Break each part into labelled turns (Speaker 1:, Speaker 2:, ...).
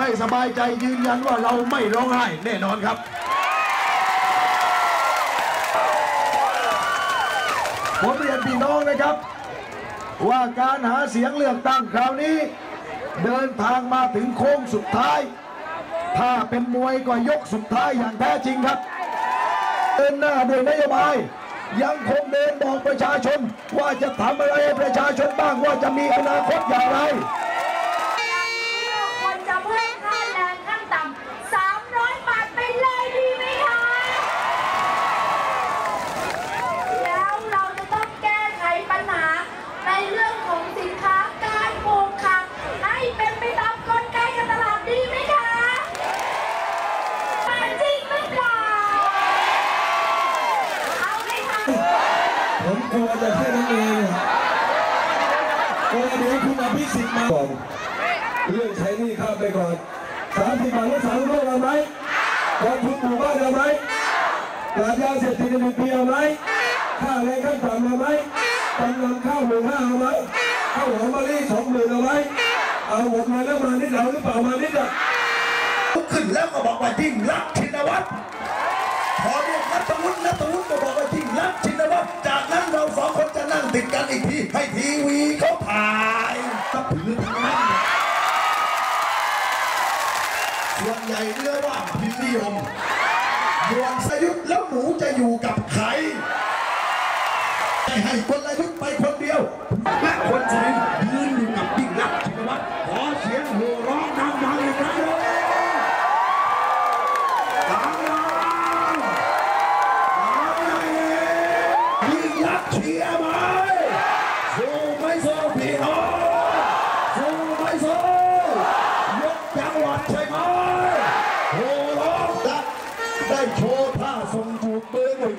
Speaker 1: ให้สบายใจยืนยันว่าเราไม่ร้องไห้แน่นอนครับ ผมเรียนพี่น้องนะครับ ว่าการหาเสียงเลือกตั้งคราวนี้ เดินทางมาถึงโค้งสุดท้าย ถ้าเป็นมวยก็ยกสุดท้ายอย่างแท้จริงครับเดินหน้าด้วยนโยบายยังคงเดินบอกประชาชนว่าจะทำอะไรให้ประชาชนบ้างว่าจะมีอนาคตอย่างไร
Speaker 2: ควรจะเพิ่มค่าแรงขั้นต่ำ300 บาทไปเลยดีไหมคะ แล้วเราจะต้องแก้ไขปัญหาในเรื่องของสินค้าการปลูกผักให้เป็นไปตามกลไกการตลาดดีไหมคะมันจริงหรือเปล่าเอาเลยค่ะ
Speaker 3: ผมกลัวจะแค่นั้นเองกลัวเดี๋ยวคุณอภิสิทธิ์มาก่อนเรื่องใช้หนี่ข้ามไปก่อนสามสิบบาทรักษาโรคเอาไหมกองทุนหมู่บ้านเอาไหมปราบยาเสพติดในหนึ่งปีเอาไหมค่าแรงขั้นต่ำเอาไหมจำนำข้าวหมื่นห้าเอาไหมข้าวหอมมะลิสองหมื่นเอาไหมเอาหมดมาแล้วมานิดเอาหรือเปล่ามานิดอะ
Speaker 1: ขึ้นแล้วก็บอกว่ายิ่งรักษณ์ชินวัตร พอเรียกนัทวุฒินัทวุฒิก็บอกว่ายิ่งรักษณ์ชินวัตรจากนั้นเราสองคนจะนั่งติดกันอีกทีให้ทีวีเขาถ่ายก็ถือทั้งนั้นส่วนใหญ่เรือว่าพิมพ์นิยมยวนสยุทธแล้วหนูจะอยู่กับใครให้คนละยุทธไปคนเดียวและคนสุริน เชียร์ไหมสู้ไม่สู้พี่น้องสู้ไม่สู้ยกจังหวัดใช่ไหมโหร้องดังได้โชว์ท่าทรงจูบมือร์หนึ่ง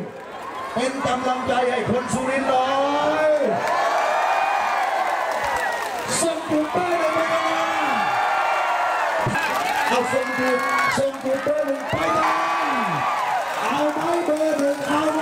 Speaker 1: เป็นกำลังใจให้คนสุรินทร์หน่อยส่งจูบมือหนึ่งไปกันเอาส่งจูบส่งจูบมือหนึ่งไปกันเอาไหมเบอร์หนึ่งเอาไหม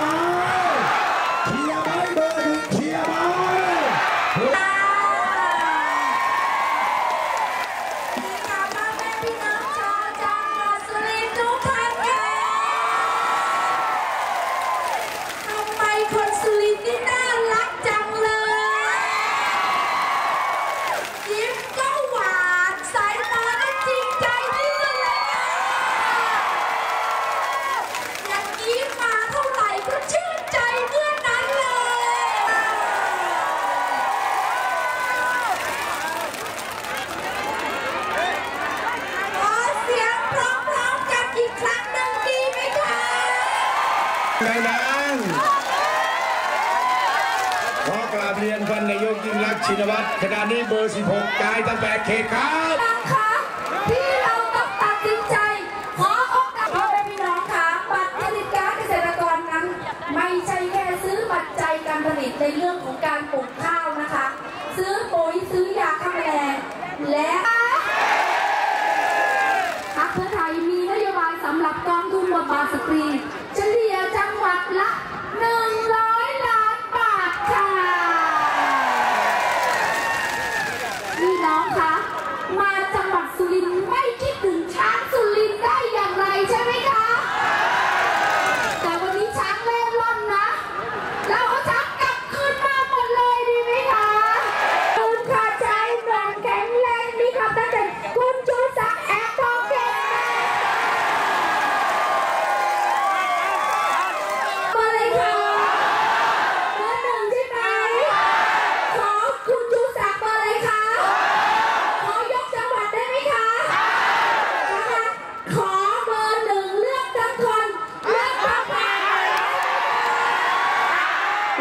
Speaker 1: นั้
Speaker 2: นขอกรา
Speaker 3: บเรียนท่านนายกยิ่งรักชินวัตรขณะนี้เบอร์ 16จ่ายตั้งแต่เขตครับ
Speaker 2: คะที่เราต้องตัดสินใจ ขอโอกาสพ่อแม่พี่น้องค่ะบัตรผลิตการเกษตรกรนั้น ไม่ใช่แค่ซื้อปัจจัยการผลิตในเรื่องของการปลูกข้าวนะคะ ซื้อปุ๋ยซื้อยาฆ่าแมลงและพรรคเพื่อไทยมีนโยบายสำหรับกองทุนบทบาทสตรี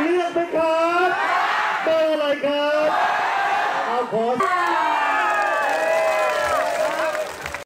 Speaker 2: เลือกไป
Speaker 3: ครับเบอร์อะไรครับเอาขอ